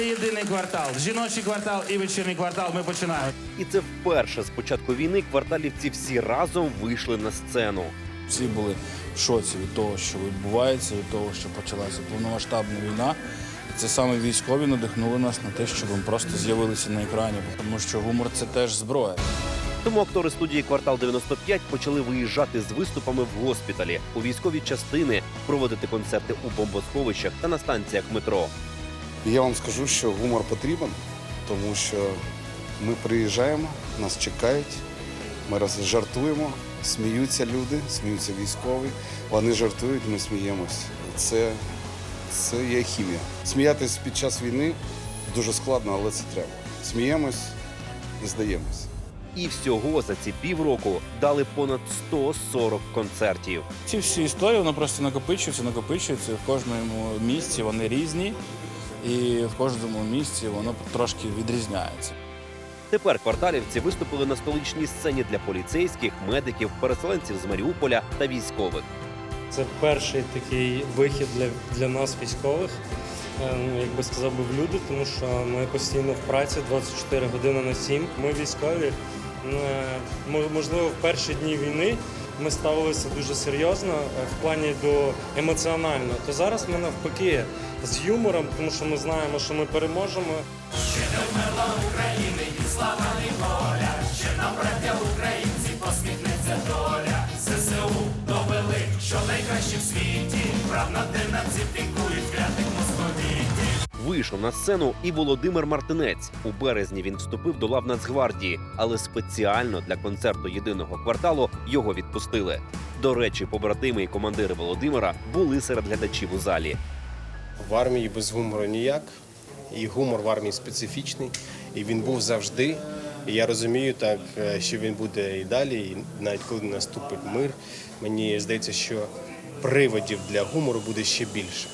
Це єдиний квартал. Жіночий квартал і вечірній квартал. Ми починаємо. І це вперше з початку війни кварталівці всі разом вийшли на сцену. Всі були в шоці від того, що відбувається, від того, що почалася повномасштабна війна. І це саме військові надихнули нас на те, щоб ми просто з'явилися на екрані, тому що гумор це теж зброя. Тому актори студії Квартал 95 почали виїжджати з виступами в госпіталі, у військові частини, проводити концерти у бомбосховищах та на станціях метро. Я вам скажу, що гумор потрібен, тому що ми приїжджаємо, нас чекають, ми раз жартуємо, сміються люди, сміються військові. Вони жартують, ми сміємось. Це, це є хімія. Сміятись під час війни дуже складно, але це треба. Сміємось і здаємось. І всього за ці півроку дали понад 140 концертів. Ці всі історії вони просто накопичуються, накопичуються в кожному місці. Вони різні, і в кожному місці воно трошки відрізняється. Тепер кварталівці виступили на столичній сцені для поліцейських, медиків, переселенців з Маріуполя та військових. Це перший такий вихід для, для нас, військових, е, ну, як би сказав би, в люди, тому що ми постійно в праці 24 години на 7. Ми військові. Е, Можливо, в перші дні війни ми ставилися дуже серйозно е, в плані до емоціонально. То зараз ми навпаки з юмором, тому що ми знаємо, що ми переможемо. Вийшов на сцену і Володимир Мартинець. У березні він вступив до лав Нацгвардії, але спеціально для концерту єдиного кварталу його відпустили. До речі, побратими і командири Володимира були серед глядачів у залі. В армії без гумору ніяк. І гумор в армії специфічний, і він був завжди. І я розумію, так е, що він буде і далі, і навіть коли наступить мир, мені здається, що приводів для гумору буде ще більше.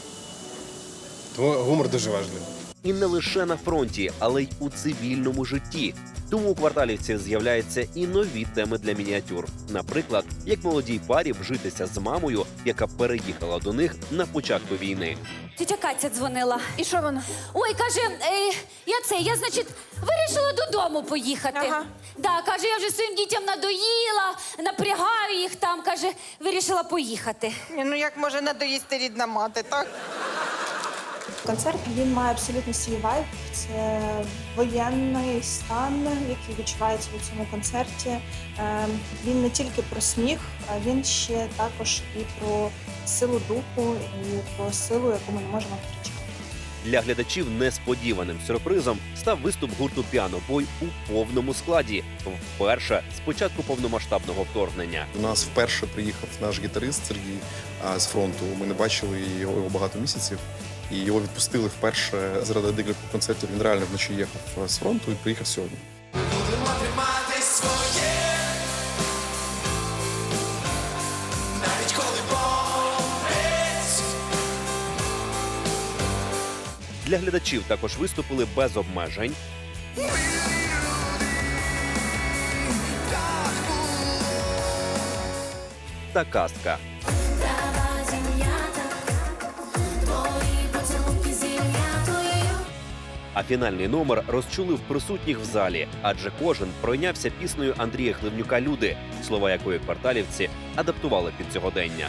Тому гумор дуже важливий. І не лише на фронті, але й у цивільному житті. Тому у кварталівців з'являються і нові теми для мініатюр. Наприклад, як молодій парі вжитися з мамою, яка переїхала до них на початку війни. Тетя Катя дзвонила. І що вона? Ой, каже, е, я це, я, значить, вирішила додому поїхати. Ага. Да, каже, я вже своїм дітям надоїла, напрягаю їх там. Каже, вирішила поїхати. Ні, ну як може надоїсти рідна мати, так? Концерт він має абсолютно свій вайб. Це воєнний стан, який відчувається у цьому концерті. Ем, Він не тільки про сміх, а він ще також і про силу духу, і про силу, яку ми не можемо втрачати. Для глядачів несподіваним сюрпризом став виступ гурту Піанобой у повному складі. Вперше з початку повномасштабного вторгнення. До нас вперше приїхав наш гітарист Сергій а, з фронту. Ми не бачили його багато місяців. І його відпустили вперше заради декількох концертів. Він реально вночі їхав е, з фронту і приїхав сьогодні. Для глядачів також виступили без обмежень. Та казка. А фінальний номер розчулив присутніх в залі, адже кожен пройнявся піснею Андрія Хливнюка Люди, слова якої кварталівці адаптували під сьогодення.